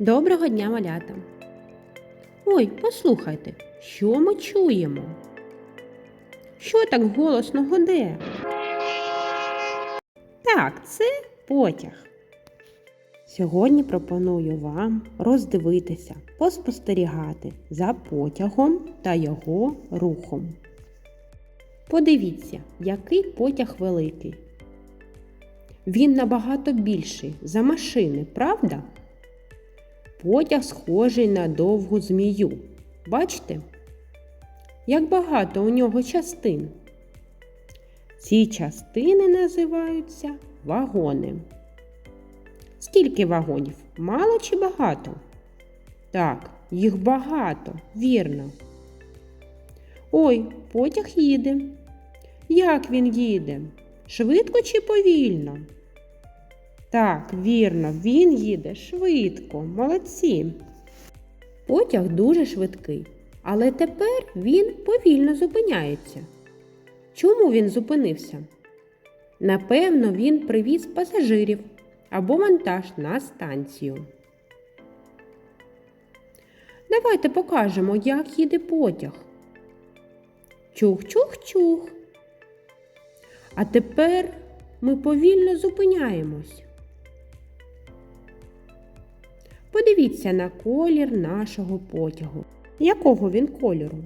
Доброго дня, малята! Ой, послухайте, що ми чуємо? Що так голосно гуде? Так, це потяг. Сьогодні пропоную вам роздивитися, поспостерігати за потягом та його рухом. Подивіться, який потяг великий. Він набагато більший за машини, правда? Потяг схожий на довгу змію. Бачите? Як багато у нього частин. Ці частини називаються вагони. Скільки вагонів? Мало чи багато? Так, їх багато, вірно. Ой, потяг їде. Як він їде? Швидко чи повільно? Так, вірно, він їде швидко, молодці. Потяг дуже швидкий, але тепер він повільно зупиняється. Чому він зупинився? Напевно, він привіз пасажирів або вантаж на станцію. Давайте покажемо, як їде потяг. Чух-чух-чух. А тепер ми повільно зупиняємось. Подивіться на колір нашого потягу. Якого він кольору?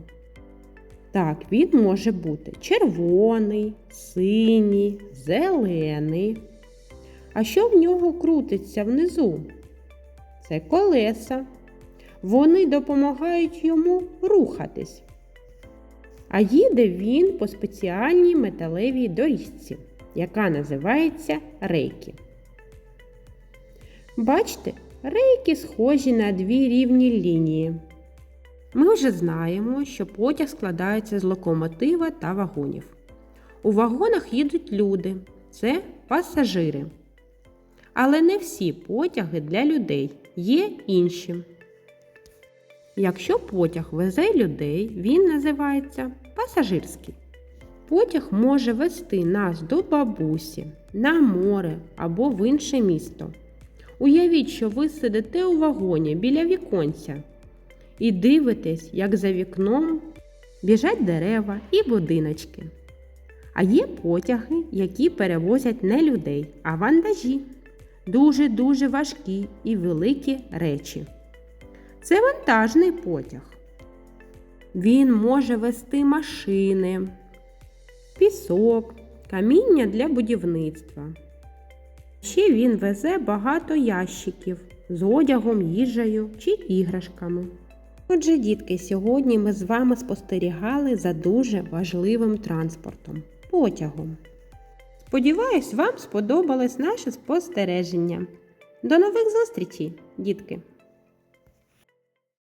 Так, він може бути червоний, синій, зелений. А що в нього крутиться внизу? Це колеса. Вони допомагають йому рухатись. А їде він по спеціальній металевій доріжці, яка називається рейки. Бачите, рейки схожі на дві рівні лінії. Ми вже знаємо, що потяг складається з локомотива та вагонів. У вагонах їдуть люди це пасажири. Але не всі потяги для людей є інші. Якщо потяг везе людей, він називається пасажирський. Потяг може вести нас до бабусі, на море або в інше місто. Уявіть, що ви сидите у вагоні біля віконця і дивитесь, як за вікном біжать дерева і будиночки. А є потяги, які перевозять не людей, а вантажі. Дуже-дуже важкі і великі речі. Це вантажний потяг. Він може вести машини, пісок, каміння для будівництва. Ще він везе багато ящиків з одягом, їжею чи іграшками. Отже, дітки, сьогодні ми з вами спостерігали за дуже важливим транспортом потягом. Сподіваюсь, вам сподобалось наше спостереження. До нових зустрічей, дітки!